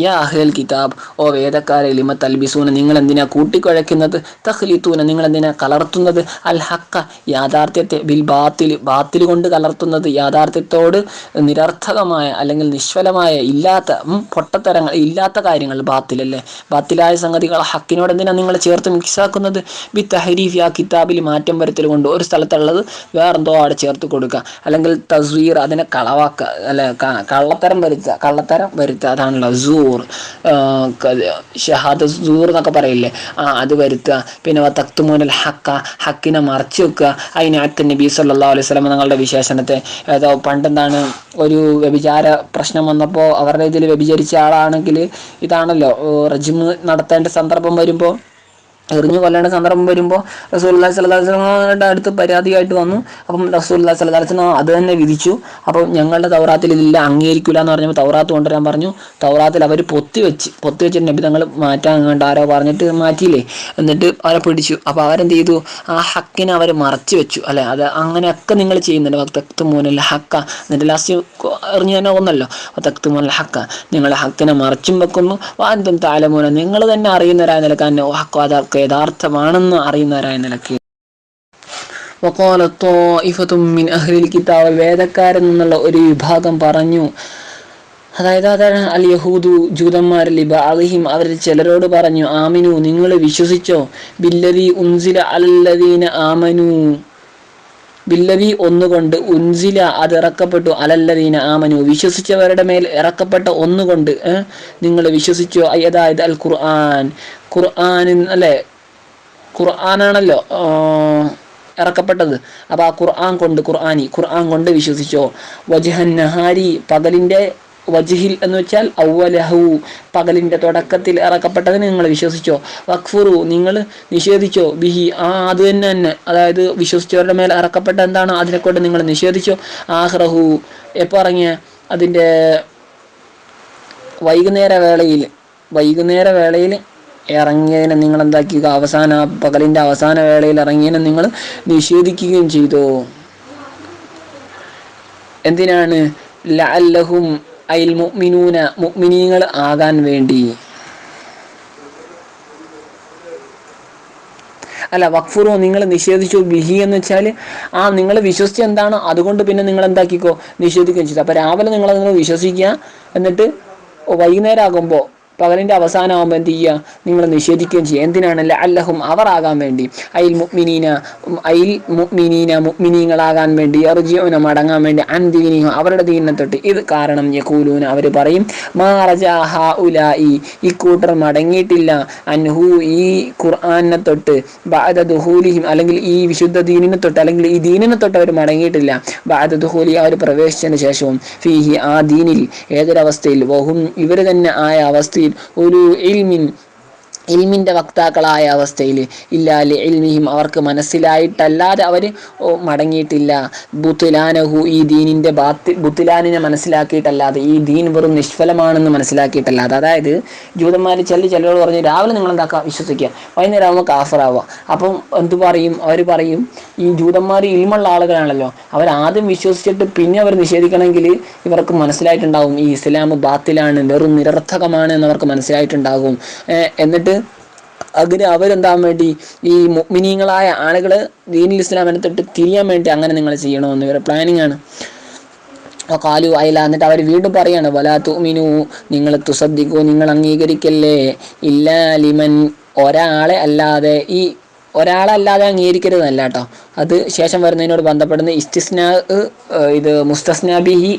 യാ അഹ്ലൽ കിതാബ് ഓ വേദക്കാരെ ലിമ തൽബിസൂന നിങ്ങൾ എന്തിനാ കൂട്ടിക്കുഴയ്ക്കുന്നത്? തഹ്ലിത്തൂന നിങ്ങൾ എന്തിനാ കലർത്തുന്നത്? അൽ ഹക്ക യാഥാർത്ഥ്യത്തെ ബിൽ ബാത്തിൽ ബാത്തിൽ കൊണ്ട് കലർത്തുന്നത്. യാഥാർത്ഥ്യത്തോട് നിരർത്ഥകമായ അല്ലെങ്കിൽ നിഷ്ഫലമായ ഇല്ലാത്ത പൊട്ടത്തരങ്ങൾ ഇല്ലാത്ത കാര്യങ്ങൾ ബാത്തിലല്ലേ? ബാത്തിലായ സംഗതികൾ ഹക്കിനോട് എന്തിനാ നിങ്ങൾ ചേർത്ത് മിക്സാക്കുന്നത്? ബി തഹരീഫ് ആ കിതാബിൽ മാറ്റം വരുത്തൽ കൊണ്ട് ഒരു സ്ഥലത്തുള്ളത് വേറെന്തോ അവിടെ ചേർത്ത് കൊടുക്കുക. അല്ലെങ്കിൽ തസ്വീർ അതിനെ കളവാക്കുക അല്ലെ കള്ളത്തരം വരുത്തുക കള്ളത്തരം വരുത്തുക. അതാണല്ലോ സൂർ ഷഹാദ് സൂർ എന്നൊക്കെ പറയില്ലേ? ആ അത് വരുത്തുക. പിന്നെ തക്തുമോനൽ ഹക്ക ഹക്കിനെ മറച്ചു വെക്കുക. അതിനകത്ത് നബി സല്ലാ അലൈഹി സ്വലം നിങ്ങളുടെ വിശേഷണത്തെ. ഏതോ പണ്ടെന്താണ് ഒരു വ്യഭിചാര പ്രശ്നം വന്നപ്പോൾ അവരുടെ ഇതിൽ വ്യഭിചരിച്ച ആളാണെങ്കിൽ ഇതാണല്ലോ റജിമ് നടത്തേണ്ട സന്ദർഭം വരുമ്പോൾ എറിഞ്ഞു കൊല്ലേണ്ട സന്ദർഭം വരുമ്പോൾ റസൂല്ലാ സ്വലാസ്ലമയുടെ അടുത്ത് പരാതിയായിട്ട് വന്നു. അപ്പം റസൂല്ലാ സലഹുലിന് അത് തന്നെ വിധിച്ചു. അപ്പം ഞങ്ങളുടെ തൗറാത്തിൽ ഇതില്ല അംഗീകരിക്കില്ല എന്ന് പറഞ്ഞപ്പോൾ തൗറാത്ത് കൊണ്ടുവരാൻ പറഞ്ഞു. തൗറാത്തിൽ അവർ പൊത്തി വെച്ച് പൊത്തി വെച്ചിട്ട് നബി തങ്ങൾ മാറ്റാൻ കണ്ട ആരോ പറഞ്ഞിട്ട് മാറ്റിയില്ലേ? എന്നിട്ട് അവരെ പിടിച്ചു. അപ്പോൾ അവരെന്ത് ചെയ്തു? ആ ഹക്കിനെ അവർ മറച്ചു വെച്ചു. അല്ലെ? അത് അങ്ങനെയൊക്കെ നിങ്ങൾ ചെയ്യുന്നുണ്ട്. ഭക്തത്ത് മൂനല്ല ഹക്ക. എന്നിട്ട് ലാസ്റ്റ് എറിഞ്ഞു തന്നെ ഒന്നല്ലോ ഭക്തത്ത് മൂനല്ല ഹക്ക. നിങ്ങൾ ഹക്കിനെ മറച്ചും വെക്കുന്നു. വാന്തും താലമൂന. നിങ്ങൾ തന്നെ അറിയുന്നവരായ നിലക്കാൻ ഹക്കോ അതൊക്കെ യഥാർത്ഥമാണെന്ന് അറിയുന്നവരായ നിലയ്ക്ക്. വക്കോലത്തോ ഇഫത്തും മിൻ അഹ്ലിൽ കിതാബ്. വേദക്കാരൻ എന്നുള്ള ഒരു വിഭാഗം പറഞ്ഞു അതായത് അതാണ് അൽ യഹൂദു ജൂതന്മാരിൽ ഇബ അലഹിം അവരിൽ ചിലരോട് പറഞ്ഞു ആമിനു നിങ്ങൾ വിശ്വസിച്ചോ? ബില്ലവി ഉൻസില അല്ലദീന ആമനു. ബില്ലവി ഒന്നുകൊണ്ട് ഉൻസില അത് ഇറക്കപ്പെട്ടു അലല്ലദീന ആമനു. വിശ്വസിച്ചവരുടെ മേൽ ഇറക്കപ്പെട്ട ഒന്നുകൊണ്ട് നിങ്ങൾ വിശ്വസിച്ചോ? അതായത് അൽ ഖുർആൻ. ഖുർആൻ അല്ലെ? ഖുർആനാണല്ലോ ഇറക്കപ്പെട്ടത്. അപ്പോൾ ആ ഖുർആൻ കൊണ്ട് ഖുർആാനി ഖുർആൻ കൊണ്ട് വിശ്വസിച്ചോ? വജഹൻ നഹാരി പകലിന്റെ വജ്ഹിൽ എന്ന് വെച്ചാൽ ഔവലഹു പകലിന്റെ തുടക്കത്തിൽ ഇറക്കപ്പെട്ടതിന് നിങ്ങൾ വിശ്വസിച്ചോ? വഖ്ഫുറു നിങ്ങൾ നിഷേധിച്ചോ? ബിഹി ആ അത് തന്നെ തന്നെ. അതായത് വിശ്വസിച്ചവരുടെ മേൽ ഇറക്കപ്പെട്ട എന്താണോ? അതിനെക്കൊണ്ട് നിങ്ങൾ നിഷേധിച്ചോ? ആഹ്റഹു എപ്പോൾ ഇറങ്ങിയ? അതിന്റെ വൈകുന്നേര വേളയിൽ വൈകുന്നേര വേളയിൽ ഇറങ്ങിയതിനെ നിങ്ങൾ എന്താക്കുക അവസാന പകലിന്റെ അവസാന വേളയിൽ ഇറങ്ങിയതിനെ നിങ്ങൾ നിഷേധിക്കുകയും ചെയ്തു. എന്തിനാണ്? ലഅല്ലഹും അയിൽ മുഅ്മിനൂന മുഅ്മിനീങ്ങൾ ആകാൻ വേണ്ടി. അല്ല വഖ്ഫുറോ നിങ്ങൾ നിഷേധിച്ചു ബിഹി എന്ന് വെച്ചാൽ ആ നിങ്ങൾ വിശ്വസിച്ച എന്താണ്? അതുകൊണ്ട് പിന്നെ നിങ്ങൾ എന്താക്കിക്കോ? നിഷേധിക്കുകയും ചെയ്തു. അപ്പോൾ രാവിലെ നിങ്ങൾ നിങ്ങൾ വിശ്വസിക്കുക. എന്നിട്ട് വൈകുന്നേരം ആകുമ്പോൾ പകലിന്റെ അവസാനമാകുമ്പോൾ എന്ത് ചെയ്യുക? നിങ്ങൾ നിഷേധിക്കുകയും ചെയ്യുക. എന്തിനാണല്ല അല്ലഹും അവർ ആകാൻ വേണ്ടി. അയിൽ മുക്മിനീന അയിൽ മുക്മിനീന മുക്മിനീങ്ങളാകാൻ വേണ്ടി അർജിയോന മടങ്ങാൻ വേണ്ടി അൻദീനിഹു അവരുടെ ദീനെ തൊട്ട്. ഇത് കാരണം യഖൂലൂന അവർ പറയും മാറജ ഹാ ഉലായി ഈ കൂട്ടർ മടങ്ങിയിട്ടില്ല. അൻഹു ഈ ഖുർആനെ തൊട്ട് ബാദ ദുഹൂലിഹിം അല്ലെങ്കിൽ ഈ വിശുദ്ധ ദീനിനെ തൊട്ട് അല്ലെങ്കിൽ ഈ ദീനിനെ തൊട്ട് അവർ മടങ്ങിയിട്ടില്ല. ബാദ ദുഹൂലി അവർ പ്രവേശിച്ചതിന് ശേഷവും ഫീഹി ആ ദീനിൽ ഏതൊരവസ്ഥയിൽ വഹും ഇവർ തന്നെ ആയ അവസ്ഥയിൽ ഒരു ഇൽമിൻ ഇൽമിന്റെ വക്താക്കളായ അവസ്ഥയിൽ ഇല്ലാലി ഇൽമിഹിം അവർക്ക് മനസ്സിലായിട്ടല്ലാതെ അവർ മടങ്ങിയിട്ടില്ല. ബുത്തുലാനഹു ഈ ദീനിന്റെ ബാത്തി ബുത്തുലാനിനെ മനസ്സിലാക്കിയിട്ടല്ലാതെ ഈ ദീൻ വെറും നിഷ്ഫലമാണെന്ന് മനസ്സിലാക്കിയിട്ടല്ലാതെ. അതായത് ജൂതന്മാർ ചില ചിലരോട് പറഞ്ഞ് രാവിലെ നിങ്ങൾ എന്താക്കുക വിശ്വസിക്കുക വൈകുന്നേരം ആകുമ്പോൾ കാഫറാവുക. അപ്പം എന്തു പറയും? അവർ പറയും ഈ ജൂതന്മാർ ഇൽമുള്ള ആളുകളാണല്ലോ. അവർ ആദ്യം വിശ്വസിച്ചിട്ട് പിന്നെ അവർ നിഷേധിക്കണമെങ്കിൽ ഇവർക്ക് മനസ്സിലായിട്ടുണ്ടാവും ഈ ഇസ്ലാം ബാത്തിലാണ് വെറും നിരർത്ഥകമാണ് എന്നവർക്ക് മനസ്സിലായിട്ടുണ്ടാകും. എന്നിട്ട് അതിന് അവരെന്താൻ വേണ്ടി? ഈ മിനിങ്ങളായ ആളുകൾ ദീനിൽ ഇസ്ലാമിനെ തൊട്ട് തിരിയാൻ വേണ്ടി അങ്ങനെ നിങ്ങൾ ചെയ്യണമെന്ന് ഇവരുടെ പ്ലാനിങ് ആണ്. കാലു അയല എന്നിട്ട് അവർ വീണ്ടും പറയാണ് വലാ തുമിനു നിങ്ങൾ തുസദ്ദിക്കൂ നിങ്ങൾ അംഗീകരിക്കല്ലേ? ഇല്ല ലിമൻ ഒരാളെ അല്ലാതെ ഈ ഒരാളെ അല്ലാതെ അംഗീകരിക്കരുതല്ല കേട്ടോ. അത് ശേഷം വരുന്നതിനോട് ബന്ധപ്പെടുന്ന ഇസ്തിസ്ന ഇത് മുസ്തസ്നാബിഹി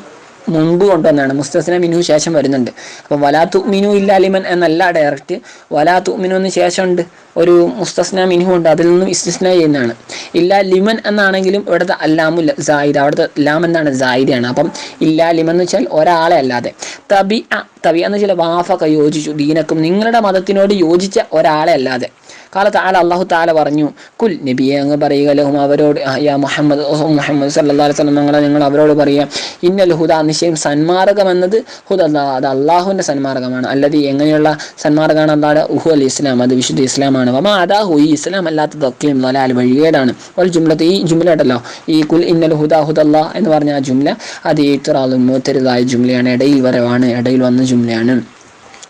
മുൻപ് കൊണ്ടുവന്നാണ് മുസ്തസ്ന മിനു ശേഷം വരുന്നുണ്ട്. അപ്പം വലാത്തു മിനു ഇല്ലാലിമൻ എന്നല്ല ഡയറക്റ്റ് വലാത്തു മിനു എന്ന് ശേഷമുണ്ട്. ഒരു മുസ്തസ്ന മിനു ഉണ്ട്. അതിൽ നിന്നും ഇസ്തിസ്ന ചെയ്യുന്നതാണ്. ഇല്ല ലിമൻ എന്നാണെങ്കിലും ഇവിടുത്തെ അല്ലാമു സായിദ്. അവിടുത്തെ ലാം എന്നാണ് സായിദാണ് അപ്പം ഇല്ലാ ലിമൻ എന്ന് വെച്ചാൽ ഒരാളെ അല്ലാതെ. തബി തബി എന്ന് വെച്ചാൽ വാഫക യോജിച്ചു. ദീനക്കും നിങ്ങളുടെ മതത്തിനോട് യോജിച്ച ഒരാളെ അല്ലാതെ. കാല താല അള്ളാഹു താല പറഞ്ഞു. കുൽ നബിയെ അങ്ങ് പറയുക. ലഹും അവരോട് യാ മുഹമ്മദ് മുഹമ്മദ് സല്ലാ സ്വലം ഞങ്ങളെ നിങ്ങൾ അവരോട് പറയുക. ഇന്നൽ ഹുദ നിശ്ചയം സന്മാർഗം എന്നത് ഹുദ അത് അള്ളാഹുവിന്റെ സന്മാർഗമാണ്. അല്ലാതെ എങ്ങനെയുള്ള സന്മാർഗമാണ്? എന്താണ് ഉഹു അൽ ഇസ്ലാം അത് വിശുദ്ധ ഇസ്ലാമാണ്. വമാ അതാഹു ഈ ഇസ്ലാം അല്ലാത്തതൊക്കെയും നലാൽ വഴികേടാണ്. ഒരു ജുംലത്ത് ഈ ജുംലട്ടല്ലോ ഈ കുൽ ഇന്നൽ ഹുദ ഹുദല്ല എന്ന് പറഞ്ഞ ആ ജുംല അത് ഏറ്ററാളും മൂത്തരുതായ ജുംലയാണ് ഇടയിൽ വരവാണ് ഇടയിൽ വന്ന ജുംലയാണ്.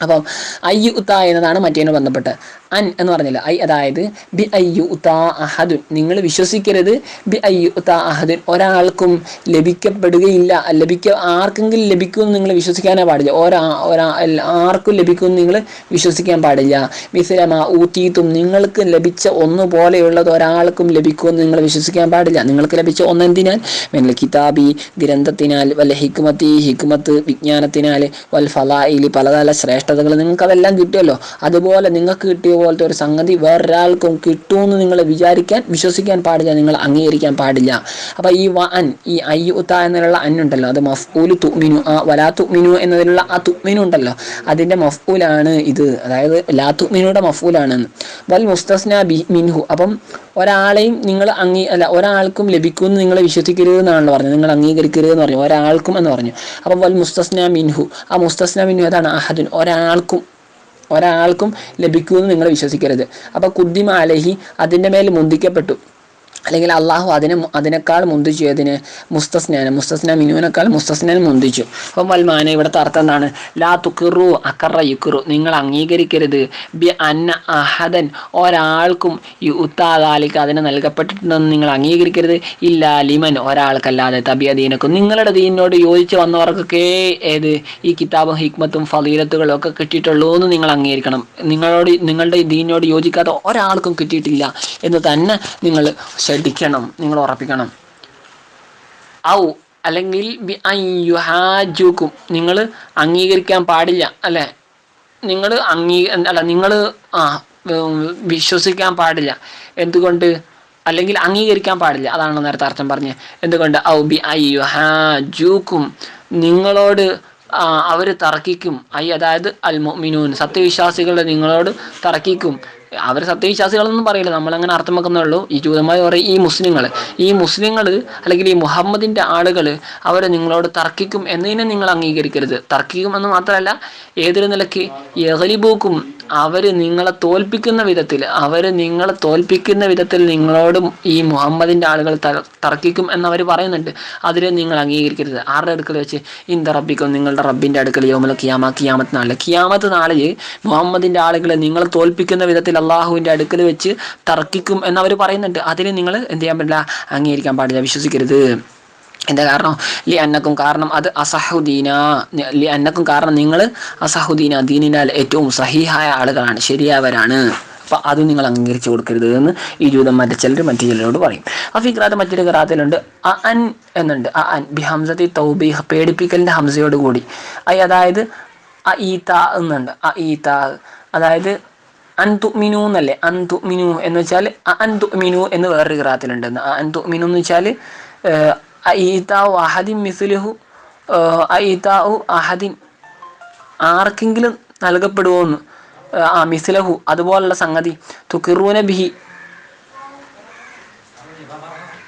അപ്പം അയ്യു ഉത്ത എന്നതാണ് മറ്റേതിനെ ബന്ധപ്പെട്ട്. അൻ എന്ന് പറഞ്ഞില്ല. ഐ അതായത് ബി അയ്യു താ അഹദുൻ. നിങ്ങൾ വിശ്വസിക്കരുത്. ബി അയ്യു താ അഹദുൻ. ഒരാൾക്കും ലഭിക്കപ്പെടുകയില്ല. ലഭിക്ക ആർക്കെങ്കിലും ലഭിക്കുമെന്ന് നിങ്ങൾ വിശ്വസിക്കാനേ പാടില്ല. ഒരാ ഒരാ ആർക്കും ലഭിക്കുമെന്ന് നിങ്ങൾ വിശ്വസിക്കാൻ പാടില്ല. മിസിലമ ഊത്തീത്തും നിങ്ങൾക്ക് ലഭിച്ച ഒന്നുപോലെയുള്ളത് ഒരാൾക്കും ലഭിക്കുമെന്ന് നിങ്ങൾ വിശ്വസിക്കാൻ പാടില്ല. നിങ്ങൾക്ക് ലഭിച്ച ഒന്നെന്തിനാൽ മെനൽ കിതാബി ഗ്രന്ഥത്തിനാൽ വല്ല ഹിക്മത്തി ഹിക്മത്ത് വിജ്ഞാനത്തിനാൽ വൽ ഫലായിലി പലതല ശ്രേഷ്ഠതകൾ. നിങ്ങൾക്ക് അതെല്ലാം കിട്ടിയല്ലോ. അതുപോലെ നിങ്ങൾക്ക് കിട്ടിയ പോലത്തെ ഒരു സംഗതി വേറൊരാൾക്കും കിട്ടുമെന്ന് നിങ്ങൾ വിചാരിക്കാൻ വിശ്വസിക്കാൻ പാടില്ല നിങ്ങൾ അംഗീകരിക്കാൻ പാടില്ല. അപ്പൊ ഈ വ അൻ ഈ അയ്യുത്ത എന്നുള്ള അന്നുണ്ടല്ലോ അത് മഫ്ഊൽ തുമിനു ആ വലാ തുമിനു എന്നതിലുള്ള ആ തുമിനു ഉണ്ടല്ലോ അതിന്റെ മഫ്ഊലാണ് ഇത്. അതായത് ലാ തുമിനുടെ മഫ്ഊലാണ്. വൽ മുസ്തസ്ന ബി മിൻഹു. അപ്പം ഒരാളെയും നിങ്ങൾ അംഗീ അല്ല ഒരാൾക്കും ലഭിക്കുമെന്ന് നിങ്ങൾ വിശ്വസിക്കരുത് എന്നാണല്ലോ പറഞ്ഞത്. നിങ്ങൾ അംഗീകരിക്കരുത് എന്ന് പറഞ്ഞു. ഒരാൾക്കും എന്ന് പറഞ്ഞു. അപ്പം വൽ മുസ്തസ്ന മിൻഹു. ആ മുസ്തസ്ന മിൻഹു അതാണ് അഹദുൻ. ഒരാൾക്കും ഒരാൾക്കും ലഭിക്കുമെന്ന് നിങ്ങൾ വിശ്വസിക്കരുത്. അപ്പോൾ കുദ്ദിമ അലഹി അതിന്റെ മേൽ മുന്തിക്കപ്പെട്ടു. അല്ലെങ്കിൽ അള്ളാഹു അതിനെ അതിനേക്കാൾ മുന്തിച്ചു ഏതിന് മുസ്തസ്നാന് മുസ്തസ്ന മിനുവിനേക്കാൾ മുസ്തസ്നാൻ മുന്തിച്ചു. അപ്പം വൽമാന ഇവിടുത്തെ അർത്ഥം എന്താണ് ലാ തുക്കിറു അക്കറ യുക്കിറു നിങ്ങൾ അംഗീകരിക്കരുത്. ബി അന്ന അഹദൻ. ഒരാൾക്കും ഈ ഉത്താദാലിക്ക് അതിന് നൽകപ്പെട്ടിട്ടുണ്ടെന്ന് നിങ്ങൾ അംഗീകരിക്കരുത്. ഇല്ല ലിമൻ. ഒരാൾക്കല്ലാതെ തബിയ ദീനക്കും. നിങ്ങളുടെ ദീനിനോട് യോജിച്ച് വന്നവർക്കൊക്കെ ഏത്? ഈ കിതാബും ഹിക്മത്തും ഫലീലത്തുകളും ഒക്കെ കിട്ടിയിട്ടുള്ളൂ എന്ന് നിങ്ങൾ അംഗീകരിക്കണം. നിങ്ങളോട് നിങ്ങളുടെ ദീനിനോട് യോജിക്കാത്ത ഒരാൾക്കും കിട്ടിയിട്ടില്ല എന്ന് തന്നെ നിങ്ങൾ ശ്രദ്ധിക്കണം. നിങ്ങൾ ഉറപ്പിക്കണം. ഔ അല്ലെങ്കിൽ ബി നിങ്ങൾ അംഗീകരിക്കാൻ പാടില്ല അല്ലേ? നിങ്ങൾ അംഗീ അല്ല നിങ്ങൾ ആ വിശ്വസിക്കാൻ പാടില്ല. എന്തുകൊണ്ട്? അല്ലെങ്കിൽ അംഗീകരിക്കാൻ പാടില്ല. അതാണ് നേരത്തെ അർത്ഥം പറഞ്ഞത് എന്തുകൊണ്ട്? ഔ ബി അയ്യുഹാജുക്കും നിങ്ങളോട് അവർ തർക്കിക്കും. ഐ അതായത് അൽ മുഅ്മിനൂൻ സത്യവിശ്വാസികളുടെ നിങ്ങളോട് തർക്കിക്കും. അവർ സത്യവിശ്വാസികളൊന്നും പറയില്ല. നമ്മളങ്ങനെ അർത്ഥം വെക്കുന്നേ ഉള്ളൂ. ഈ ജൂതന്മാർ പറയും ഈ മുസ്ലിങ്ങൾ ഈ മുസ്ലിങ്ങൾ അല്ലെങ്കിൽ ഈ മുഹമ്മദിന്റെ ആളുകൾ അവരെ നിങ്ങളോട് തർക്കിക്കും എന്നതിനെ നിങ്ങൾ അംഗീകരിക്കരുത്. തർക്കിക്കും എന്ന് മാത്രമല്ല ഏതൊരു നിലയ്ക്ക് യഹലിബൂക്കും അവർ നിങ്ങളെ തോൽപ്പിക്കുന്ന വിധത്തിൽ അവർ നിങ്ങളെ തോൽപ്പിക്കുന്ന വിധത്തിൽ നിങ്ങളോടും ഈ മുഹമ്മദിന്റെ ആളുകൾ തർക്കിക്കും എന്നവർ പറയുന്നുണ്ട്. അതിനെ നിങ്ങൾ അംഗീകരിക്കരുത്. ആരുടെ അടുക്കൽ വെച്ച്? ഇന്ത റബ്ബിക്കും നിങ്ങളുടെ റബ്ബിന്റെ അടുക്കൽ യോമല കിയാമ കിയാമത്ത് നാളിൽ കിയാമത്ത് നാളിൽ മുഹമ്മദിന്റെ ആളുകളെ നിങ്ങളെ തോൽപ്പിക്കുന്ന വിധത്തിൽ അള്ളാഹുവിന്റെ അടുക്കൽ വെച്ച് തർക്കിക്കും എന്നവർ പറയുന്നുണ്ട്. അതിനെ നിങ്ങൾ എന്ത് ചെയ്യാൻ പറ്റില്ല? അംഗീകരിക്കാൻ പാടില്ല. വിശ്വസിക്കരുത്. എന്താ കാരണം? ലി അന്നക്കും കാരണം അത് അസഹുദീന ലി അന്നക്കും കാരണം നിങ്ങൾ അസഹുദീന ദീനിനാൽ ഏറ്റവും സഹിഹായ ആളുകളാണ് ശരിയായവരാണ്. അപ്പൊ അത് നിങ്ങൾ അംഗീകരിച്ചു കൊടുക്കരുത് എന്ന് ഈ ജൂതന്മാരുടെ ചിലർ മറ്റു ചിലരോട് പറയും. അപ്പൊ ഈ ഗ്രാത്ത് മറ്റൊരു ഗ്രാത്തിലുണ്ട് അ അൻ എന്നുണ്ട്. അ അൻ ബി ഹംസത്തി തൗബി പേടിപ്പിക്കലിന്റെ ഹംസയോട് കൂടി. ഐ അതായത് അ ഈത്ത എന്നുണ്ട്. അ ഈത്ത അതായത് അൻതു മിനു എന്നല്ലേ? അൻതു മിനു എന്ന് വെച്ചാൽ അൻതു മിനു എന്ന് വേറൊരു ഗ്രാത്തിലുണ്ട് അൻതു മിനു എന്ന് വെച്ചാൽ അഈതാഉ അഹദിൻ മിസ്ലുഹു അഈതാഉ അഹദിൻ ആർക്കെങ്കിലും നൽകപ്പെടുമോ എന്ന് ആ മിസ്ലഹു അതുപോലുള്ള സംഗതി. തുക്കിറൂന ബിഹി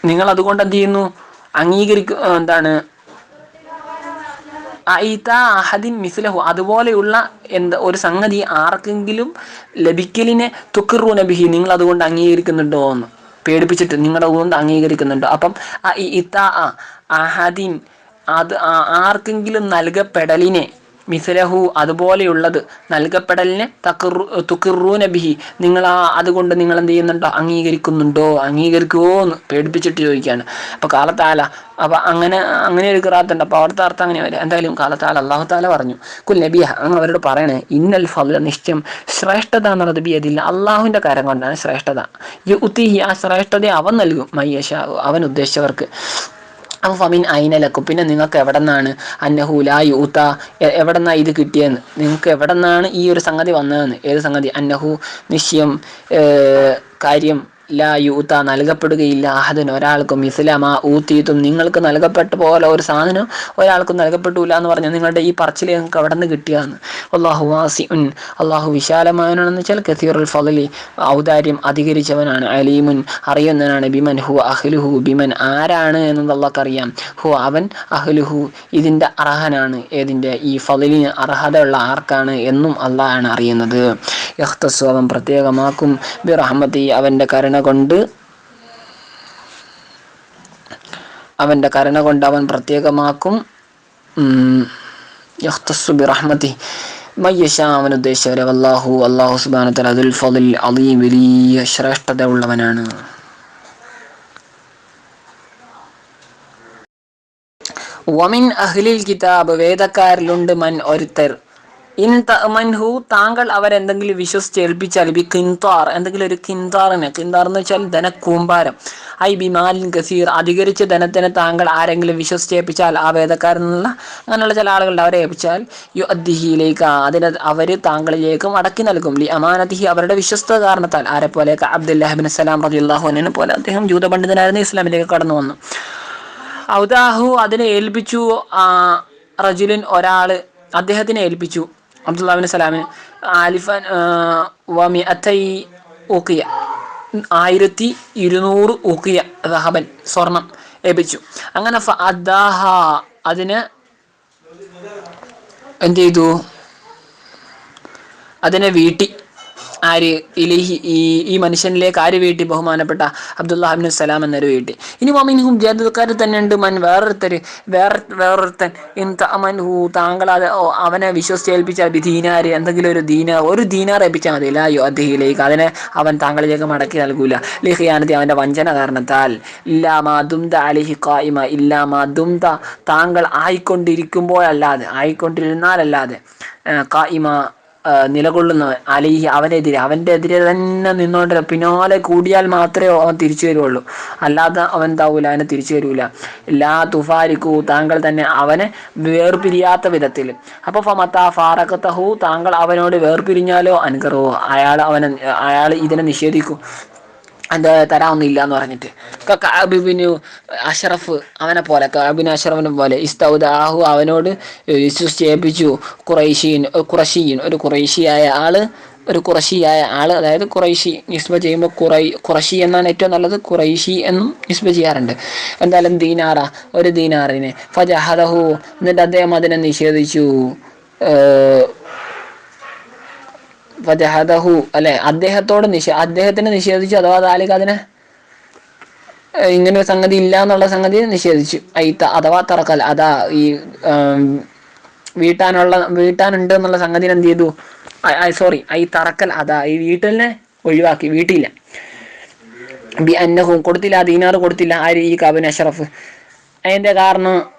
നിങ്ങൾ അതുകൊണ്ട് എന്ത് ചെയ്യുന്നു? അംഗീകരിക്കും എന്താണ്? അയിത്ത അഹദിൻ മിസ്ലഹു അതുപോലെയുള്ള എന്താ ഒരു സംഗതി ആർക്കെങ്കിലും ലഭിക്കലിനെ തുക്കിറൂന ബിഹി നിങ്ങൾ അതുകൊണ്ട് അംഗീകരിക്കുന്നുണ്ടോ എന്ന് പേടിപ്പിച്ചിട്ട് നിങ്ങളുടെ അതുകൊണ്ട് അംഗീകരിക്കുന്നുണ്ടോ. അപ്പം ഇത്ത ആ അഹദിൻ അത് ആർക്കെങ്കിലും നൽകപ്പെടലിനെ മിസലഹു അതുപോലെയുള്ളത് നൽകപ്പെടലിനെ തക്കിറു തുക്കിറൂന ബിഹി. നിങ്ങൾ ആ അതുകൊണ്ട് നിങ്ങൾ എന്ത് ചെയ്യുന്നുണ്ടോ? അംഗീകരിക്കുന്നുണ്ടോ? അംഗീകരിക്കുമോ എന്ന് പേടിപ്പിച്ചിട്ട് ചോദിക്കുകയാണ്. അപ്പോൾ കാലത്താല അപ്പോൾ അങ്ങനെ അങ്ങനെ ഒരു കിറാത്തുണ്ട് അപ്പോൾ അവിടുത്തെ അർത്ഥം അങ്ങനെ വരും എന്തായാലും കാലത്താല അള്ളാഹു താല പറഞ്ഞു. കുൽ നബിയ അങ്ങ് അവരോട് പറയണേ ഇന്നൽ ഫല നിശ്ചയം ശ്രേഷ്ഠത എന്നുള്ളത് ബിയതില്ല അള്ളാഹുവിന്റെ കാര്യം കൊണ്ടാണ് ശ്രേഷ്ഠത. ഈ ഉത്തിഹി ആ ശ്രേഷ്ഠതയെ അവൻ നൽകും. മയ്യശ അവൻ ഉദ്ദേശിച്ചവർക്ക്. അപ്പോൾ ഫമിൻ ഐനലക്കും പിന്നെ നിങ്ങൾക്ക് എവിടെ നിന്നാണ് അന്നഹൂല യൂത്ത എവിടെ നിന്നാണ് ഇത് കിട്ടിയെന്ന്? നിങ്ങൾക്ക് എവിടെ നിന്നാണ് ഈ ഒരു സംഗതി വന്നതെന്ന്? ഏത് സംഗതി? അന്നഹു നിശ്ചയം കാര്യം ലാ യൂത്ത നൽകപ്പെടുകയില്ല. അഹദൻ ഒരാൾക്കും ഇസ്ലാമ ഊത്തീത്തും നിങ്ങൾക്ക് നൽകപ്പെട്ട പോലെ ഒരു സാധനം ഒരാൾക്കും നൽകപ്പെട്ടില്ല എന്ന് പറഞ്ഞാൽ നിങ്ങളുടെ ഈ പറച്ചിൽ നിങ്ങൾക്ക് അവിടെ നിന്ന് കിട്ടിയാന്ന് അള്ളാഹു വാസി ഉൻ അള്ളാഹു വിശാലമായവനാണെന്ന് വെച്ചാൽ കസീറുൽ ഫലി ഔദാര്യം അധികരിച്ചവനാണ് അലീമുൻ അറിയുന്നവനാണ്. ബിമൻ ഹു അഹ്ലുഹു. ബിമൻ ആരാണ് എന്നത് അള്ളാഹ്ക്കറിയാം ഹു അവൻ അഹ്ലുഹു. ഇതിന്റെ അർഹനാണ്. ഏതിന്റെ? ഈ ഫലിന് അർഹതയുള്ള ആർക്കാണ് എന്നും അള്ളാഹാണ് അറിയുന്നത്. യഹ്തസ്വ പ്രത്യേകമാക്കും. ബി റഹ്മത്തി അവന്റെ കരുണ കൊണ്ട് അവന്റെ കരുണ കൊണ്ട് അവൻ പ്രത്യേകമാക്കും. ഉം, യഖ്തസ്സു ബിറഹ്മതി. മയ്യശാ അവൻ ഉദ്ദേശിച്ചവരെ വല്ലാഹു അള്ളാഹു സുബാനത്തല അതുൽ ഫضل അലീം വലിയ ശ്രേഷ്ഠത ഉള്ളവനാണ് വമിൻ അഹ്ലിൽ കിതാബ് വേദക്കാരിലുണ്ട് മൻ ഒരുത്തർ. താങ്കൾ അവരെന്തെങ്കിലും വിശ്വസിച്ച് ഏൽപ്പിച്ചാൽ ബി കിന്താർ എന്തെങ്കിലും ഒരു കിന്താറിനെ കിൻതാർ എന്ന് വെച്ചാൽ ധനക്കൂമ്പാരം. ഐ ബി മാലിൻ കസീർ അധികരിച്ച ധനത്തിന് താങ്കൾ ആരെങ്കിലും വിശ്വസിച്ചേൽപ്പിച്ചാൽ ആ വേദക്കാരനുള്ള അങ്ങനെയുള്ള ചില ആളുകളുടെ അവരെ ഏൽപ്പിച്ചാൽ യു അദ്ദിഹിയിലേക്ക് അതിന് അവർ താങ്കളിലേക്കും അടക്കി നൽകും. ലി അമാനത്തിഹി അവരുടെ വിശ്വസ്ത കാരണത്താൽ ആരെ പോലെ അബ്ദുല്ലാഹിബിൻ സലാം റബിള്ളാഹുവിനെ പോലെ അദ്ദേഹം ജൂത പണ്ഡിതനായിരുന്നു ഇസ്ലാമിലേക്ക് കടന്നു വന്നു. ഔദാഹു അതിനെ ഏൽപ്പിച്ചു റജുലിൻ ഒരാൾ അദ്ദേഹത്തിനെ ഏൽപ്പിച്ചു. അബ്ദുല്ലാബിൻ സലാമിന് ആലിഫൻ വമി അത്തൈ ഊക്കിയ ആയിരത്തി ഇരുന്നൂറ് ഊക്കിയ റഹബൻ സ്വർണം ലഭിച്ചു. അങ്ങനെ അതിന് എന്ത് ചെയ്തു? അതിനെ വീട്ടി ആര് ഇലിഹി ഈ ഈ മനുഷ്യനിലേക്ക് ആര് വീട്ടി? ബഹുമാനപ്പെട്ട അബ്ദുല്ലാഹിബിൻ സലാം എന്നൊരു വീട്ടി. ഇനി മമിൻഹും ജേതക്കാർ തന്നെ ഉണ്ട് മൻ വേറൊരുത്തർ വേറെ വേറൊരുത്തൻ. ഇൻ തമൻഹു താങ്കൾ അത് അവനെ വിശ്വസിച്ചേൽപ്പിച്ചാൽ ബി ദീനാർ എന്തെങ്കിലും ഒരു ദീനാർ ഒരു ദീനാർ ഏൽപ്പിച്ചാൽ മതി. ലാ യുഅദ്ദിഹിലേക്ക് അതിനെ അവൻ താങ്കളിലേക്ക് മടക്കി നൽകൂല. ലിഹിയാനത്തി അവന്റെ വഞ്ചന കാരണത്താൽ. ഇല്ലാമാ ദുംത അലിഹി ഖായിമ ഇല്ലാമാ ദുംത. താങ്കൾ ആയിക്കൊണ്ടിരിക്കുമ്പോഴല്ലാതെ ആയിക്കൊണ്ടിരുന്നാലല്ലാതെ കായ്മ നിലകൊള്ളുന്നവൻ അലിഹി അവനെതിരെ. അവന്റെ എതിരെ തന്നെ നിന്നോണ്ട് പിന്നാലെ കൂടിയാൽ മാത്രമേ അവൻ തിരിച്ചു വരുള്ളൂ അല്ലാതെ അവൻ താവൂല അവനെ തിരിച്ചു വരൂല. എല്ലാ തുഫാരിക്കു താങ്കൾ തന്നെ അവനെ വേർപിരിയാത്ത വിധത്തിൽ. അപ്പോൾ ഫമത്ത ഫാറക്കത്തഹു താങ്കൾ അവനോട് വേർപിരിഞ്ഞാലോ അൻകറോ? അയാൾ അവനെ അയാൾ ഇതിനെ നിഷേധിക്കും. അത് തരാമൊന്നുമില്ല എന്ന് പറഞ്ഞിട്ട്. ക- കഅബിബിനു അഷറഫ് അവനെ പോലെ കാബിൻ അഷറഫിനെ പോലെ ഇസ്തൗദാഹു അവനോട് വിശ്വസിച്ച് കുറൈശീൻ കുറശീൻ ഒരു കുറേശിയായ ആൾ ഒരു കുറശിയായ ആൾ അതായത് കുറൈശി നിസ്ബ ചെയ്യുമ്പോൾ കുറൈ കുറശി എന്നാണ് ഏറ്റവും നല്ലത് കുറൈശി എന്നും നിസ്ബ ചെയ്യാറുണ്ട്. എന്തായാലും ദീനാറ ഒരു ദീനാറിനെ. ഫജഹദഹു എന്നിട്ട് അദ്ദേഹം അതിനെ നിഷേധിച്ചു. ഫജഹദഹു അല്ലെ? അദ്ദേഹത്തോട് നിഷേ അദ്ദേഹത്തിന് നിഷേധിച്ചു അഥവാ താലിക അതിനെ? ഇങ്ങനെ ഒരു സംഗതി ഇല്ല എന്നുള്ള സംഗതി നിഷേധിച്ചു. ഐ ത- അഥവാ തറക്കൽ അതാ ഈ വീട്ടാനുള്ള വീട്ടാനുണ്ട് എന്നുള്ള സംഗതി എന്ത് ചെയ്തു? സോറി ഐ തറക്കൽ അതാ ഈ വീട്ടിനെ ഒഴിവാക്കി വീട്ടില്ല. ബി അന്നഹും കൊടുത്തില്ല ദീനാറ് കൊടുത്തില്ല ആര് ഈ കബിൻ അഷറഫ്. അതിന്റെ കാരണം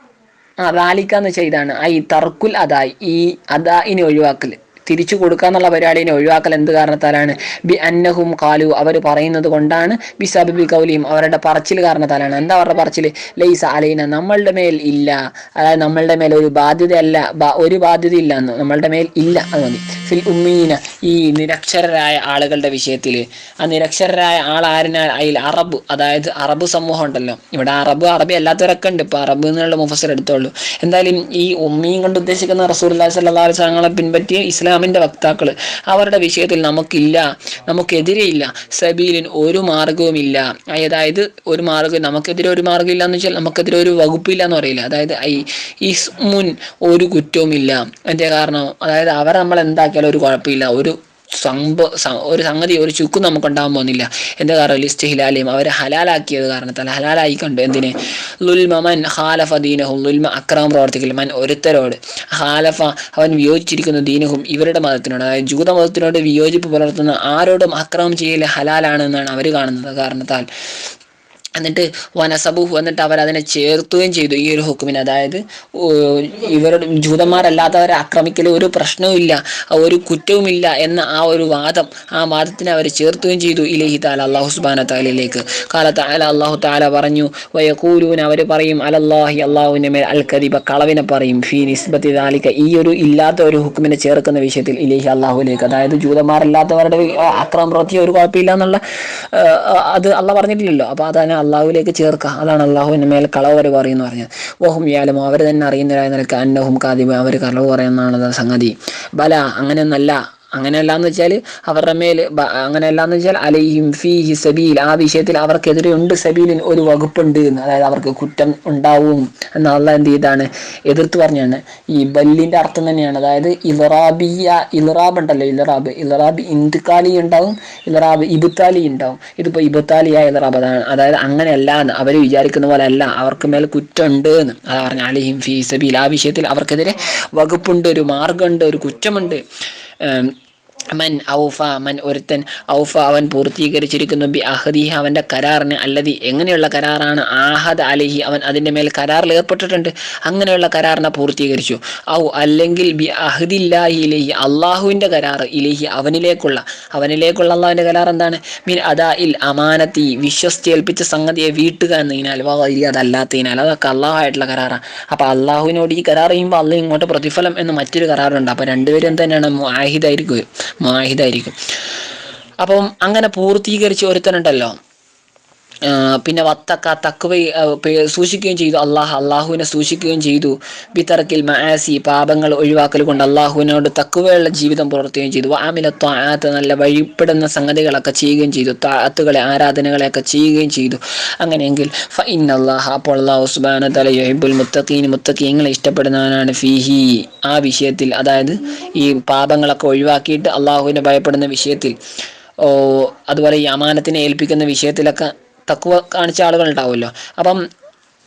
റാലിക്കാന്ന് വെച്ചാൽ ഇതാണ് ഐ തർക്കുൽ അതായി ഈ അതാ ഇനി ഒഴിവാക്കൽ തിരിച്ചു കൊടുക്കുക എന്നുള്ള പരിപാടിനെ ഒഴിവാക്കൽ എന്ത് കാരണത്താലാണ്? ബി അന്നഹും കാലു അവർ പറയുന്നത് കൊണ്ടാണ് ബി സബിബി കൗലിയും അവരുടെ പറച്ചിൽ കാരണത്താലാണ്. എന്താ അവരുടെ പറച്ചിൽ ലൈസ അലൈന. നമ്മളുടെ മേൽ ഇല്ല. അതായത് നമ്മളുടെ മേൽ ഒരു ബാധ്യതയല്ല. ഒരു ബാധ്യത ഇല്ല എന്ന്. നമ്മളുടെ മേൽ ഇല്ല അത് മതി ഫിൽ ഉമ്മീന. ഈ നിരക്ഷരരായ ആളുകളുടെ വിഷയത്തിൽ ആ നിരക്ഷരരായ ആൾ ആരിനാൽ? അതിൽ അറബ്. അതായത് അറബ് സമൂഹം ഉണ്ടല്ലോ. ഇവിടെ അറബ് അറബി അല്ലാത്തവരൊക്കെ ഉണ്ട്. ഇപ്പൊ അറബ് എന്നുള്ള മുഫസർ എടുത്തോളൂ. എന്തായാലും ഈ ഉമ്മയും കൊണ്ട് ഉദ്ദേശിക്കുന്ന റസൂൽ സല്ലാ പിൻപറ്റി പിൻപറ്റിയ ഇസ്ലാമിന്റെ വക്താക്കൾ അവരുടെ വിഷയത്തിൽ നമുക്കില്ല നമുക്കെതിരെ ഇല്ല സബീലിൻ ഒരു മാർഗവുമില്ല അതായത് ഒരു മാർഗം നമുക്കെതിരെ ഒരു മാർഗമില്ല എന്ന് വെച്ചാൽ നമുക്കെതിരെ ഒരു വകുപ്പില്ല എന്ന് പറയില്ല. അതായത് ഈ ഇസ്മുൻ ഒരു കുറ്റവുമില്ല. അതിന്റെ കാരണം അതായത് അവർ നമ്മൾ എന്താക്കിയാലും ഒരു കുഴപ്പമില്ല. ഒരു സംഭ സ- ഒരു സംഗതി ഒരു ചുക്കും നമുക്ക് ഉണ്ടാകാൻ പോകുന്നില്ല. എന്താ കാരണം? ലിസ്റ്റ് ഹിലാലിയും അവരെ ഹലാലാക്കിയത് കാരണത്താൽ ഹലാലായി കണ്ടു എന്തിന്? ലുൽമൻ ഹാലഫ ദീനഹും ലുൽമ അക്രമം പ്രവർത്തിക്കൽ മൻ ഒരുത്തരോട് ഹാലഫ അവൻ വിയോജിച്ചിരിക്കുന്ന ദീനഹും ഇവരുടെ മതത്തിനോട്. അതായത് ജൂത മതത്തിനോട് വിയോജിപ്പ് പുലർത്തുന്ന ആരോടും അക്രമം ചെയ്യൽ ഹലാലാണെന്നാണ് അവർ കാണുന്നത് കാരണത്താൽ. എന്നിട്ട് വനസബുഹു എന്നിട്ട് അവർ അതിനെ ചേർത്തുകയും ചെയ്തു. ഈ ഒരു ഹുക്കുമിന് അതായത് ഇവരുടെ ജൂതന്മാരല്ലാത്തവരെ ആക്രമിക്കൽ ഒരു പ്രശ്നവുമില്ല ഒരു കുറ്റവുമില്ല എന്ന ആ ഒരു വാദം ആ വാദത്തിനെ അവർ ചേർത്തുകയും ചെയ്തു. ഇലഹി താല അള്ളാഹു സുബാന താലയിലേക്ക് കാലത്ത് അല അള്ളാഹു താല പറഞ്ഞു വയക്കൂലൂൻ അവർ പറയും അലല്ലാഹി അള്ളാഹുവിന്റെ മേൽ അൽ കളവിനെ പറയും. ഫി നിസ്ബത്തി താലിക്ക ഈ ഒരു ഇല്ലാത്ത ഒരു ഹുക്കുമിനെ ചേർക്കുന്ന വിഷയത്തിൽ ഇലഹി അള്ളാഹുലേക്ക് അതായത് ജൂതന്മാരല്ലാത്തവരുടെ ആക്രമ പ്രവൃത്തി ഒരു കുഴപ്പമില്ല എന്നുള്ള അത് അള്ള പറഞ്ഞിട്ടില്ലല്ലോ. അപ്പോൾ അതതിനെ അള്ളാഹുവിലേക്ക് ചേർക്കുക. അതാണ് അള്ളാഹുവിന്റെ മേൽ കളവ് വരെ പറയുന്നു പറഞ്ഞത്. ഓഹും യാലും അവർ തന്നെ അറിയുന്നവരായ നിലയ്ക്ക് അന്നഹും കാദിബ് അവർ കളവ് പറയുന്നതാണ് സംഗതി. ബല അങ്ങനെയൊന്നല്ല. അങ്ങനെയല്ല എന്ന് വെച്ചാൽ അവരുടെ മേൽ അങ്ങനെയല്ല എന്ന് വെച്ചാൽ അലൈഹിം ഫീഹി സബീൽ ആ വിഷയത്തിൽ അവർക്കെതിരെ ഉണ്ട് സബീലിൻ ഒരു വകുപ്പുണ്ട് എന്ന്. അതായത് അവർക്ക് കുറ്റം ഉണ്ടാവും എന്ന് അള്ളാഹ് എന്ത് ചെയ്താണ്? എതിർത്ത് പറഞ്ഞാണ്. ഈ ബല്ലിന്റെ അർത്ഥം തന്നെയാണ്. അതായത് ഇലറാബിയ ഇലറാബ് ഉണ്ടല്ലോ ഇലറാബ്. ഇലറാബ് ഇന്ദുക്കാലി ഉണ്ടാവും ഇലറാബ് ഇബുത്താലി ഉണ്ടാവും. ഇതിപ്പോൾ ഇബുത്താലിയ ഇലറാബ് അതാണ്. അതായത് അങ്ങനെയല്ല എന്ന്. അവർ വിചാരിക്കുന്ന പോലെ അല്ല. അവർക്ക് മേൽ കുറ്റമുണ്ട് എന്ന്. അതാ പറഞ്ഞ അലയും ഫീ സബീൽ. ആ വിഷയത്തിൽ അവർക്കെതിരെ വകുപ്പുണ്ട് ഒരു മാർഗമുണ്ട് ഒരു കുറ്റമുണ്ട്. Um, മൻ ഔഫ മൻ ഒരുത്തൻ ഔഫ അവൻ പൂർത്തീകരിച്ചിരിക്കുന്നു. ബി അഹദിഹി അവന്റെ കരാറിന് അല്ലതി. എങ്ങനെയുള്ള കരാറാണ്? ആഹദ് അലിഹി അവൻ അതിന്റെ മേൽ കരാറിൽ ഏർപ്പെട്ടിട്ടുണ്ട്. അങ്ങനെയുള്ള കരാറിനെ പൂർത്തീകരിച്ചു. ഔ അല്ലെങ്കിൽ ബി അഹദില്ലാഹി ഇലഹി അള്ളാഹുവിന്റെ കരാർ ഇലഹി അവനിലേക്കുള്ള. അവനിലേക്കുള്ള അള്ളാഹുവിന്റെ കരാർ എന്താണ്? മീൻ അതാ ഇൽ അമാനത്തി വിശ്വസ്തി ഏൽപ്പിച്ച സംഗതിയെ വീട്ടുക എന്നതിനാൽ വലിയ അതല്ലാത്തതിനാൽ. അതൊക്കെ അള്ളാഹുമായിട്ടുള്ള കരാറാണ്. അപ്പോൾ അള്ളാഹുവിനോട് ഈ കരാർ ചെയ്യുമ്പോൾ അള്ളാഹ് ഇങ്ങോട്ട് പ്രതിഫലം എന്ന് മറ്റൊരു കരാറുണ്ട്. അപ്പോൾ രണ്ടുപേരും തന്നെയാണ് മുആഹിദായിരിക്കും. മുആഹിദായിരിക്കും അപ്പം അങ്ങനെ പൂർത്തീകരിച്ച ഒരുത്തനുണ്ടല്ലോ. പിന്നെ വത്തക്ക തക്കുവ സൂക്ഷിക്കുകയും ചെയ്തു. അള്ളാഹ് അള്ളാഹുവിനെ സൂക്ഷിക്കുകയും ചെയ്തു. ബിത്തറക്കിൽ മആസി പാപങ്ങൾ ഒഴിവാക്കൽ കൊണ്ട് അള്ളാഹുവിനോട് തക്കുവയുള്ള ജീവിതം പുലർത്തുകയും ചെയ്തു. ആമില ത്വാഅത്ത് നല്ല വഴിപ്പെടുന്ന സംഗതികളൊക്കെ ചെയ്യുകയും ചെയ്തു. താത്തുകളെ ആരാധനകളെയൊക്കെ ചെയ്യുകയും ചെയ്തു. അങ്ങനെയെങ്കിൽ ഫൈൻ അള്ളാഹ് അപ്പോൾ അള്ളാഹു സുബാന തല യൊഹിബുൽ മുത്തഖീൻ മുത്തഖീങ്ങളെ ഇഷ്ടപ്പെടുന്നവനാണ് ഫിഹി. ആ വിഷയത്തിൽ അതായത് ഈ പാപങ്ങളൊക്കെ ഒഴിവാക്കിയിട്ട് അള്ളാഹുവിനെ ഭയപ്പെടുന്ന വിഷയത്തിൽ ഓ അതുപോലെ ഈ അമാനത്തിനെ ഏൽപ്പിക്കുന്ന വിഷയത്തിലൊക്കെ തക്കുവ കാണിച്ച ആളുകൾ ഉണ്ടാവുമല്ലോ അപ്പം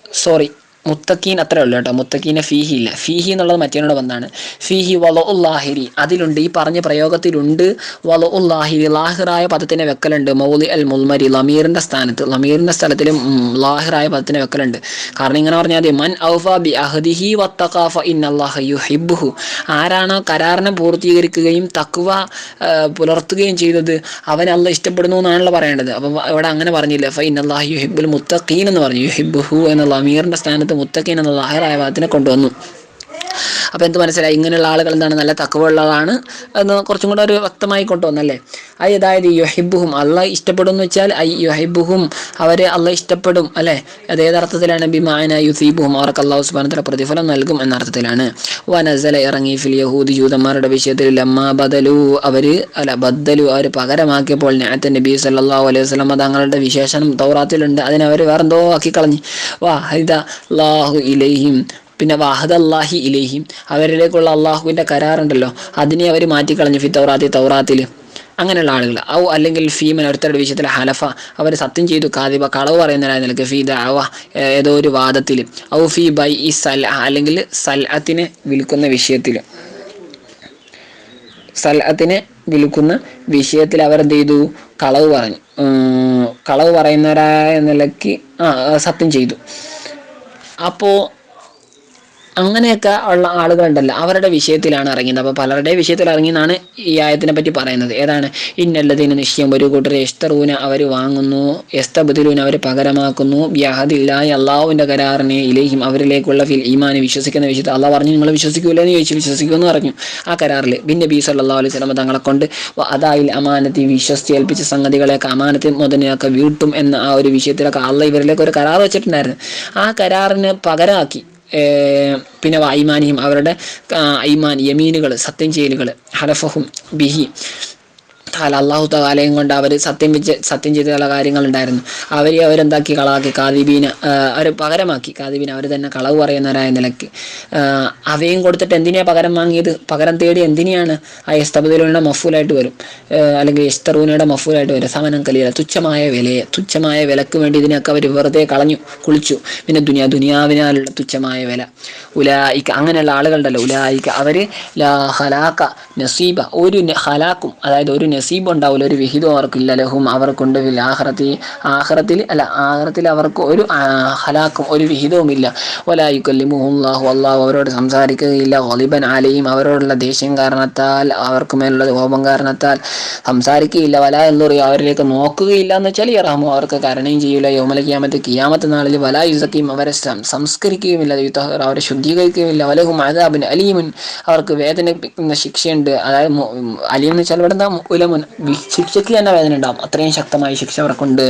സോറി മുത്തക്കീൻ അത്രേ ഉള്ളൂ കേട്ടോ. മുത്തക്കീനെ ഫീഹി ഇല്ല. ഫീഹി എന്നുള്ളത് മറ്റേനോട് വന്നാണ്. ഫീഹി വലോ ഉല്ലാഹിരി അതിലുണ്ട്. ഈ പറഞ്ഞ പ്രയോഗത്തിലുണ്ട്. വലോ ഉല്ലാഹിരി ലാഹിറായ പദത്തിനെ വെക്കലുണ്ട്. മൗലി അൽ മുൽമരി ലമീറിന്റെ സ്ഥാനത്ത്. ലമീറിന്റെ സ്ഥലത്തിലും ലാഹിറായ പദത്തിനെ വെക്കലുണ്ട്. കാരണം ഇങ്ങനെ പറഞ്ഞാൽ മൻ ഔഫ ബി അഹദിഹി വത്തഖാഫ ഇന്നല്ലാഹ യുഹിബ്ബുഹു ആരാണോ കരാറിനെ പൂർത്തീകരിക്കുകയും തഖ്വ ആ, പുലർത്തുകയും ചെയ്തത് അവൻ അല്ല ഇഷ്ടപ്പെടുന്നു എന്നാണല്ലോ പറയേണ്ടത്. അപ്പം ഇവിടെ അങ്ങനെ പറഞ്ഞില്ല. ഫൈൻ അള്ളാഹു യുഹിബുൽ മുത്തഖീൻ എന്ന് പറഞ്ഞു. യുഹിബ്ബുഹു എന്ന ലമീറിന്റെ സ്ഥാനത്ത് മുത്തഖീൻ എന്ന ലാഹിറായ വാദത്തിനെ കൊണ്ടുവന്നു. അപ്പോൾ എന്ത് മനസ്സിലായി? ഇങ്ങനെയുള്ള ആളുകൾ എന്താണ് നല്ല തക്കവുള്ളതാണ് എന്ന് കുറച്ചും കൂടെ ഒരു വ്യക്തമായി കൊണ്ടുവന്നല്ലേ? ഐ അതായത് യുഹിബുഹും അള്ളാഹ് ഇഷ്ടപ്പെടും എന്ന് വെച്ചാൽ ഐ യുഹിബുഹും അവരെ അള്ളാഹ് ഇഷ്ടപ്പെടും അല്ലേ? അത് ഏതർത്ഥത്തിലാണ് ബിമാന യുസീബുഹും അവർക്ക് അള്ളാഹു സുബാനത്തിലെ പ്രതിഫലം നൽകും എന്ന അർത്ഥത്തിലാണ്. വനസല ഇറങ്ങി ഫിൽ യഹൂദി ജൂതന്മാരുടെ വിഷയത്തിൽ ലമ്മ ബദലു അവർ അല്ല ബദലു അവർ പകരമാക്കിയപ്പോൾ ഞാത്ത നബി സല്ലാ അലൈഹി വസ്ലം തങ്ങളുടെ വിശേഷണം തൗറാത്തിലുണ്ട്. അതിനെ അവർ വേറെന്തോ ആക്കി കളഞ്ഞു വാഹിദ ലാഹു ഇലൈഹിം പിന്നെ വാഹദ് അള്ളാഹി ഇലേഹിം. അവരിലേക്കുള്ള അള്ളാഹുവിന്റെ കരാറുണ്ടല്ലോ. അതിനെ അവർ മാറ്റിക്കളഞ്ഞു ഫി തൗറാത്തി തൗറാത്തിൽ. അങ്ങനെയുള്ള ആളുകൾ. ഔ അല്ലെങ്കിൽ ഫീമൻ ഒരുത്തരുടെ വിഷയത്തിൽ ഹലഫ. അവർ സത്യം ചെയ്തു കാതിബ. കളവ് പറയുന്നതായി നിലയ്ക്ക് ഫീ ദഅവ ഏതോ ഒരു വാദത്തിൽ. ഔ ഫി ബൈ ഈ സൽ അല്ലെങ്കിൽ സൽഅത്തിനെ വിൽക്കുന്ന വിഷയത്തിൽ. സൽഅത്തിനെ വിൽക്കുന്ന വിഷയത്തിൽ അവർ എന്ത് ചെയ്തു? കളവ് പറഞ്ഞു. കളവ് പറയുന്നവരായ നിലയ്ക്ക് ആ സത്യം ചെയ്തു. അപ്പോൾ അങ്ങനെയൊക്കെ ഉള്ള ആളുകളുണ്ടല്ലോ. അവരുടെ വിഷയത്തിലാണ് ഇറങ്ങിയത്. അപ്പോൾ പലരുടെ വിഷയത്തിൽ ഇറങ്ങിയെന്നാണ് ഈ ആയത്തിനെ പറ്റി പറയുന്നത്. ഏതാണ്? ഇന്നല്ലതിന് നിശ്ചയം ഒരു കൂട്ടർ എസ്തറൂന അവർ വാങ്ങുന്നു. എസ്തബുദിലൂന അവർ പകരമാക്കുന്നു. ബ്യാഹദില്ലായി അള്ളാഹുവിന്റെ കരാറിനെ ഇലേഹിം അവരിലേക്കുള്ള ഫിൽ ഈമാന് വിശ്വസിക്കുന്ന വിഷയത്തിൽ അള്ളാഹ് പറഞ്ഞു നിങ്ങൾ വിശ്വസിക്കൂല എന്ന് ചോദിച്ചു. വിശ്വസിക്കുമെന്ന് പറഞ്ഞു. ആ കരാറിൽ ബിൻ നബി സല്ലല്ലാഹു അലൈഹി വസല്ലം തങ്ങളെ കൊണ്ട് അതായിൽ അമാനത്തി വിശ്വസിച്ച് ഏൽപ്പിച്ച സംഗതികളെയൊക്കെ അമാനത്തിൽ മുതനെയൊക്കെ വീട്ടും എന്ന ആ ഒരു വിഷയത്തിലൊക്കെ അള്ളാഹ് ഇവരിലേക്ക് ഒരു കരാർ വെച്ചിട്ടുണ്ടായിരുന്നു. ആ കരാറിന് പകരമാക്കി പിന്നെ വൈമാനിയും അവരുടെ ഐമാൻ യമീനുകൾ സത്യം ചെയ്യലുകൾ ഹലഫഹും ബിഹി. താല അള്ളാഹു താലയും കൊണ്ട് അവർ സത്യം വെച്ച് സത്യം ചെയ്ത ചില കാര്യങ്ങളുണ്ടായിരുന്നു. അവരെ അവരെന്താക്കി? കളാക്കി കാദിബീന അവർ പകരമാക്കി. കാദിബീന അവർ തന്നെ കളവ് പറയുന്നവരായ നിലയ്ക്ക്. അവയും കൊടുത്തിട്ട് എന്തിനാ പകരം വാങ്ങിയത്? പകരം തേടി എന്തിനെയാണ് ആ യസ്തബദിലൂടെ മഫൂലായിട്ട് വരും. അല്ലെങ്കിൽ യസ്തറൂനയുടെ മഫൂലായിട്ട് വരും. സമനം കലിയല തുച്ഛമായ വിലയെ തുച്ഛമായ വിലക്ക് വേണ്ടി ഇതിനൊക്കെ അവർ വെറുതെ കളഞ്ഞു കുളിച്ചു. പിന്നെ ദുനിയാ ദുനിയാവിനാലുള്ള തുച്ഛമായ വില. ഉലായിക്ക അങ്ങനെയുള്ള ആളുകളുണ്ടല്ലോ. ഉലായിക്ക അവർ ലാ ഹലാക്ക നസീബ. ഒരു ഹലാക്കും അതായത് ഒരു നസീബ് ഉണ്ടാവില്ല ഒരു വിഹിതം അവർക്കില്ല. ലഹും അവർക്കുണ്ട് ഫിൽ ആഹ്റത്തി ആഹ്റത്തിൽ അല്ല ആഹ്റത്തിൽ അവർക്ക് ഒരു ഹലാക്കും ഒരു വിഹിതവുമില്ല. ഒലായിക്കൊല്ലിമുഹുല്ലാഹു അള്ളാഹു അവരോട് സംസാരിക്കുകയില്ല. ഒലിബൻ ആലയും അവരോടുള്ള ദേഷ്യം കാരണത്താൽ അവർക്ക് മേലുള്ള കോപം കാരണത്താൽ സംസാരിക്കുകയില്ല. വല എന്ന് പറയും അവരിലേക്ക് നോക്കുകയില്ല എന്ന് വെച്ചാൽ ഇറാമു അവർക്ക് കരണയും ചെയ്യില്ല യോമല കിയാമത്ത് കിയാമത്ത് നാളിൽ വല യുസക്കിയും അവരെ സംസ്കരിക്കുകയുമില്ല. അവരെ ശുദ്ധീകരിക്കുകയില്ല വലഹും അതാബിൻ അലീമുൻ അവർക്ക് വേദനിപ്പിക്കുന്ന ശിക്ഷയുണ്ട്. അതായത് അലീം എന്ന് വെച്ചാൽ ഇവിടെ എന്താ മുൻ ശിക്ഷയ്ക്ക് തന്നെ വേദന ഉണ്ടാവും. അത്രയും ശക്തമായ ശിക്ഷ അവർക്കുണ്ട്.